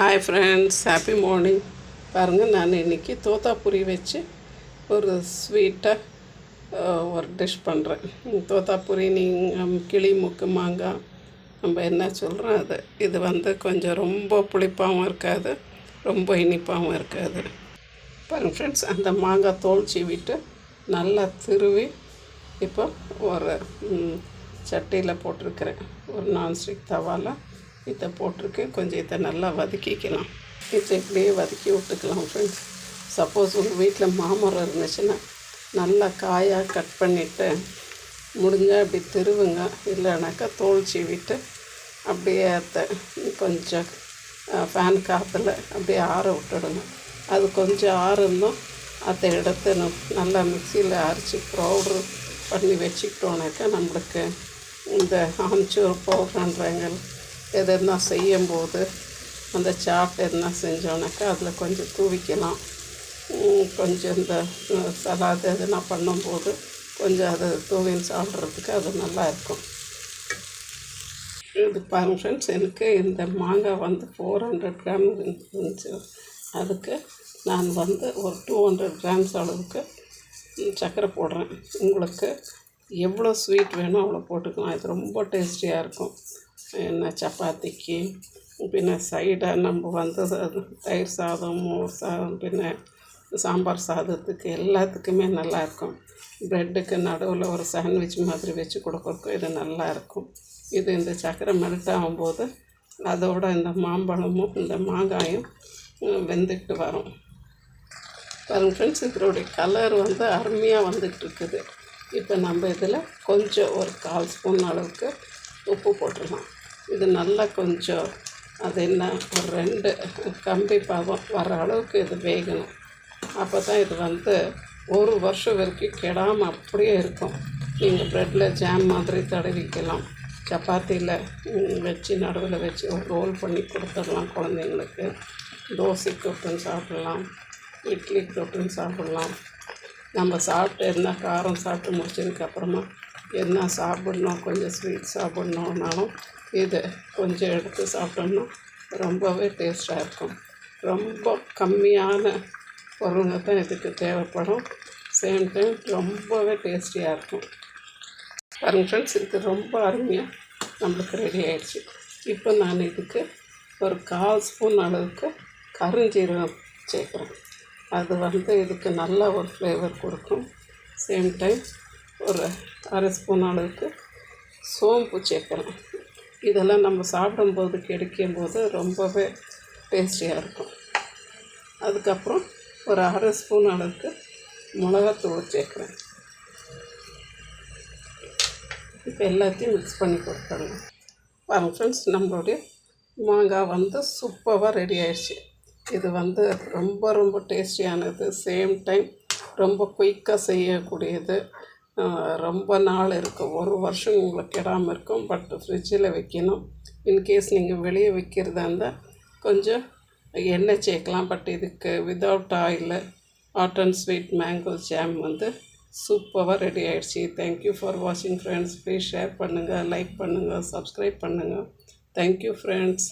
Hi friends happy morning பாருங்கள் நான் இன்றைக்கி தோத்தாபுரி வச்சு ஒரு ஸ்வீட்டாக ஒரு டிஷ் பண்ணுறேன் தோத்தாபுரி நீங்கள் கிளி முக்கு மாங்காய் நம்ம என்ன சொல்கிறோம் அது? இது வந்து கொஞ்சம் ரொம்ப புளிப்பாகவும் இருக்காது ரொம்ப இனிப்பாகவும் இருக்காது. பாருங்கள் ஃப்ரெண்ட்ஸ் அந்த மாங்காய் தோல் சீவிட்டு நல்லா திருவி இப்போ ஒரு சட்டியில் போட்டிருக்கிறேன். ஒரு நான்ஸ்டிக் தவாவில் இதை போட்டிருக்கு. கொஞ்சம் இதை நல்லா வதக்கிக்கலாம். இதை இப்படியே வதக்கி விட்டுக்கலாம் ஃப்ரெண்ட்ஸ் சப்போஸ் உங்கள் வீட்டில் மாமரம் இருந்துச்சுன்னா நல்லா காயாக கட் பண்ணிவிட்டு முடிஞ்சால் அப்படி திருவுங்க. இல்லைனாக்கா தோல் சீவிட்டு அப்படியே அதை கொஞ்சம் ஃபேன் காற்றுல அப்படியே ஆற விட்டுடுங்க. அது கொஞ்சம் ஆறுந்தோம் அதை எடுத்து நல்லா மிக்சியில் அரைச்சி பவுட்ரு பண்ணி வச்சுக்கிட்டோனாக்கா நம்மளுக்கு இந்த ஆம்ச்சூர் பவுட்ருன்றாங்க எதுனா செய்யும்போது அந்த சாட் எதுனா செஞ்சோனாக்கா அதில் கொஞ்சம் தூவிக்கலாம். கொஞ்சம் இந்த சலாது எதுனா பண்ணும்போது கொஞ்சம் அதை தூவின்னு சாப்பிட்றதுக்கு அது நல்லா இருக்கும். இது பாருங்க ஃப்ரெண்ட்ஸ் எனக்கு இந்த மாங்காய் வந்து ஃபோர் ஹண்ட்ரட் கிராம் இருந்துச்சு. அதுக்கு நான் வந்து ஒரு டூ ஹண்ட்ரட் கிராம்ஸ் அளவுக்கு சர்க்கரை போடுறேன். உங்களுக்கு எவ்வளோ ஸ்வீட் வேணும் அவ்வளோ போட்டுக்கலாம். இது ரொம்ப டேஸ்டியாக இருக்கும். என்ன சப்பாத்திக்கு? பின்ன சைடாக நம்ம வந்து தயிர் சாதம் மோர் சாதம் பின்ன சாம்பார் சாதத்துக்கு எல்லாத்துக்குமே நல்லாயிருக்கும். ப்ரெட்டுக்கு நடுவில் ஒரு சாண்ட்விச் மாதிரி வச்சு கொடுக்குறதுக்கும் இது நல்லாயிருக்கும். இது இந்த சக்கரை மெல்ட் ஆகும்போது அதோட இந்த மாம்பழமும் இந்த மாங்காயும் வெந்துக்கிட்டு வரும். பாருங்க ஃப்ரெண்ட்ஸ் இதனுடைய கலர் வந்து அருமையாக வந்துக்கிட்டு இருக்குது இப்போ நம்ம இதில் கொஞ்சம் ஒரு கால் ஸ்பூன் அளவுக்கு உப்பு போட்டுடலாம். இது நல்லா கொஞ்சம் அது என்ன ஒரு ரெண்டு கம்பி பாவம் வர அளவுக்கு இது வேகணும். அப்போ தான் இது வந்து ஒரு வருஷம் வரைக்கும் கெடாமல் அப்படியே இருக்கும். நீங்கள் ப்ரெட்டில் ஜாம் மாதிரி தடவிக்கலாம் சப்பாத்தியில் வச்சு நடுவில் வச்சு ஒரு ரோல் பண்ணி கொடுத்துடலாம் குழந்தைங்களுக்கு. தோசை தொட்டுன்னு சாப்பிடலாம் இட்லி தொட்டுன்னு சாப்பிடலாம். நம்ம சாப்பிட்டு என்ன காரம் சாப்பிட்டு முடிச்சதுக்கப்புறமா என்ன சாப்பிடணும் கொஞ்சம் ஸ்வீட் சாப்பிட்ணுன்னாலும் இதை கொஞ்சம் எடுத்து சாப்பிட்டோம்னா ரொம்பவே டேஸ்ட்டாக இருக்கும். ரொம்ப கம்மியான பொருளுங்க தான் இதுக்கு தேவைப்படும். சேம் டைம் ரொம்பவே டேஸ்டியாக இருக்கும். பாருங்க ஃப்ரெண்ட்ஸ் இது ரொம்ப அருமையாக நம்மளுக்கு ரெடி ஆயிடுச்சு. இப்போ நான் இதுக்கு ஒரு கால் ஸ்பூன் அளவுக்கு கருஞ்சீரகம் சேர்க்குறேன். அது வந்து இதுக்கு நல்ல ஒரு ஃப்ளேவர் கொடுக்கும். சேம் டைம் ஒரு அரை ஸ்பூன் அளவுக்கு சோம்பு சேர்க்குறேன். இதெல்லாம் நம்ம சாப்பிடும்போது கிடைக்கும் போது ரொம்பவே டேஸ்டியாக இருக்கும். அதுக்கப்புறம் ஒரு அரை ஸ்பூன் அளவுக்கு மிளகாத்தூள் சேர்க்குறேன். இப்போ எல்லாத்தையும் மிக்ஸ் பண்ணி கொடுத்துருங்க பாருங்கள் ஃப்ரெண்ட்ஸ் நம்மளுடைய மாங்காய் வந்து சூப்பராக ரெடி ஆயிடுச்சு. இது வந்து ரொம்ப ரொம்ப டேஸ்டியானது சேம் டைம் ரொம்ப குயிக்காக செய்யக்கூடியது. ரொம்ப நாள் இருக்கும். ஒரு வருஷம் உங்களுக்கு கெடாமல் இருக்கும். பட் ஃப்ரிட்ஜில் வைக்கணும். இன்கேஸ் நீங்கள் வெளியே வைக்கிறதா இருந்தால் கொஞ்சம் எண்ணெய் சேர்க்கலாம். பட் இதுக்கு without oil hot and sweet mango jam வந்து சூப்பராக ரெடி ஆகிடுச்சி தேங்க்யூ ஃபார் வாட்சிங் ஃப்ரெண்ட்ஸ் ப்ளீஸ் ஷேர் பண்ணுங்கள் லைக் பண்ணுங்கள் சப்ஸ்கிரைப் பண்ணுங்கள் தேங்க்யூ ஃப்ரெண்ட்ஸ்